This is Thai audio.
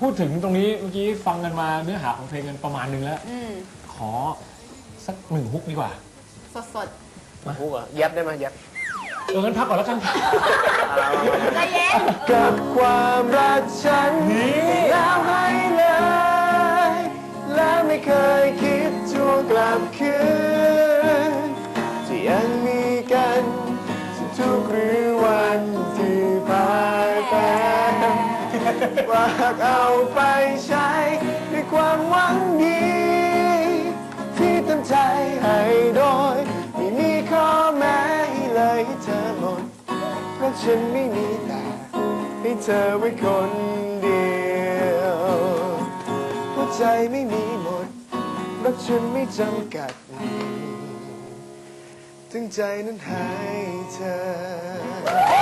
พูดถึงตรงนี้เมื่อกี้ฟังกันมาเนื้อหาของเพลงกันประมาณนึงแล้ว อืมขอสักหนึ่งฮุกดีกว่า สดสดฮุกเหรอยับได้ไหมยับเอองั้นพักก่อนแล้วกันๆใจเย็นกับความรักฉันนี่แล้วให้เลย และไม่เคยคิดทวงกลับคืน ฝากเอาไปใช้ด้วยความหวังดี ที่เต็มใจให้โดย ไม่มีข้อแม้ให้เลยให้เธอหมดเพราะฉันไม่มีแต่ให้เธอไว้คนเดียวหัวใจไม่มีหมดรักฉันไม่จำกัดถึงใจนั้นให้เธอ